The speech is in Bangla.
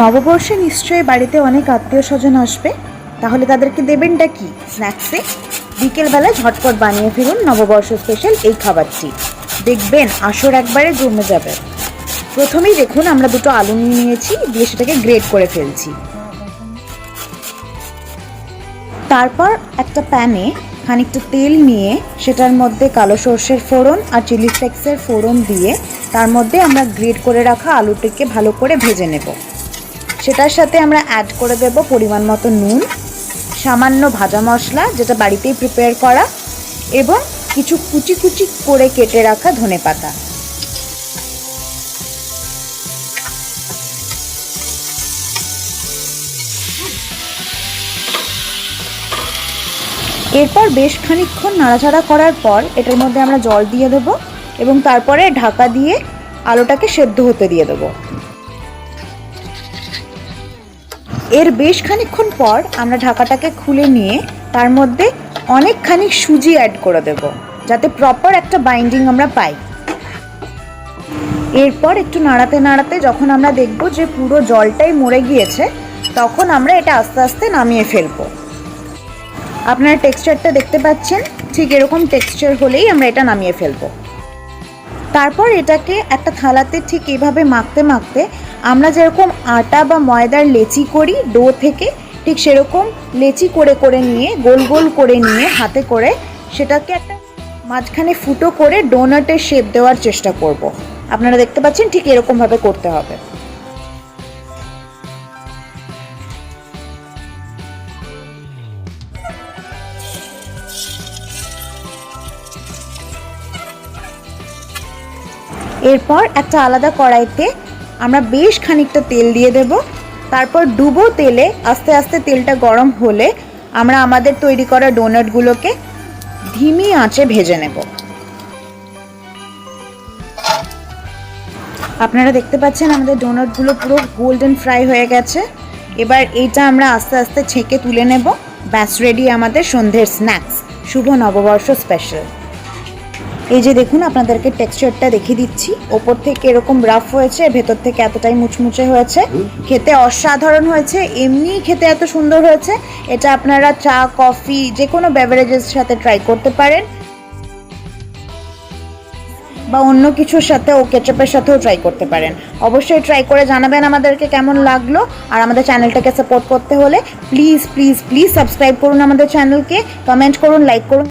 নববর্ষে নিশ্চয়ই বাড়িতে অনেক আত্মীয় স্বজন আসবে। তাহলে তাদেরকে দেবেনটা কি? স্ন্যাক্সে? বিকেলবেলা ঝটপট বানিয়ে ফেলুন নববর্ষ স্পেশাল এই খাবারটি। দেখবেন আসর একবারে জমে যাবে। প্রথমেই দেখুন আমরা দুটো আলু নিয়ে নিয়েছি, দিয়ে সেটাকে গ্রেট করে ফেলছি। তারপর একটা প্যানে খানিকটা তেল নিয়ে সেটার মধ্যে কালো সর্ষের ফোড়ন আর চিলি ফ্লেক্সের ফোড়ন দিয়ে তার মধ্যে আমরা গ্রেট করে রাখা আলুটিকে ভালো করে ভেজে নেব। সেটার সাথে আমরা অ্যাড করে দেব পরিমাণ মতো নুন, সামান্য ভাজা মশলা যেটা বাড়িতেই প্রিপেয়ার করা, এবং কিছু কুচি কুচি করে কেটে রাখা ধনেপাতা এরপর বেশ খানিক্ষণ নাড়াচাড়া করার পর এটার মধ্যে আমরা জল দিয়ে দেব এবং তারপরে ঢাকা দিয়ে আলোটাকে সেদ্ধ হতে দিয়ে দেবো। এর বেশ খানিকক্ষণ পর আমরা ঢাকাটাকে খুলে নিয়ে তার মধ্যে অনেকখানি সুজি অ্যাড করে দেব, যাতে প্রপার একটা বাইন্ডিং আমরা পাই। এরপর একটু নাড়াতে নাড়াতে যখন আমরা দেখব যে পুরো জলটাই মরে গিয়েছে, তখন আমরা এটা আস্তে আস্তে নামিয়ে ফেলব। আপনারা টেক্সচারটা দেখতে পাচ্ছেন, ঠিক এরকম টেক্সচার হলেই আমরা এটা নামিয়ে ফেলব। তারপর এটাকে একটা থালাতে ঠিক এভাবে মাখতে মাখতে আমরা যেরকম আটা বা ময়দার লেচি করি ডো থেকে, ঠিক সেরকম লেচি করে করে নিয়ে, গোল গোল করে নিয়ে হাতে করে সেটাকে একটা মাঝখানে ফুটো করে ডোনাটের শেপ দেওয়ার চেষ্টা করব। আপনারা দেখতে পাচ্ছেন ঠিক এরকমভাবে করতে হবে এরপর একটা আলাদা কড়াইতে আমরা বেশ খানিকটা তেল দিয়ে দেব। তারপর ডুবো তেলে আস্তে আস্তে তেলটা গরম হলে আমরা আমাদের তৈরি করা ডোনাটগুলোকে ধিমি আঁচে ভেজে নেব। আপনারা দেখতে পাচ্ছেন আমাদের ডোনাটগুলো পুরো গোল্ডেন ফ্রাই হয়ে গেছে। এবার এইটা আমরা আস্তে আস্তে ছেঁকে তুলে নেব। ব্যাস রেডি আমাদের সন্ধ্যের স্ন্যাক্স। শুভ নববর্ষ স্পেশাল এই যে দেখুন, আপনাদেরকে টেক্সচারটা দেখিয়ে দিচ্ছি। ওপর থেকে এরকম রাফ হয়েছে, ভেতর থেকে এতটাই মুচমুচে হয়েছে। খেতে অসাধারণ হয়েছে এমনিই খেতে এত সুন্দর হয়েছে। এটা আপনারা চা, কফি যে কোনো বেভারেজের সাথে ট্রাই করতে পারেন। বা অন্য কিছুর সাথে ও কেচাপের সাথেও ট্রাই করতে পারেন। অবশ্যই ট্রাই করে জানাবেন আমাদেরকে কেমন লাগল। আর আমাদের চ্যানেলটাকে সাপোর্ট করতে হলে প্লিজ প্লিজ প্লিজ সাবস্ক্রাইব করুন আমাদের চ্যানেলকে কমেন্ট করুন লাইক করুন।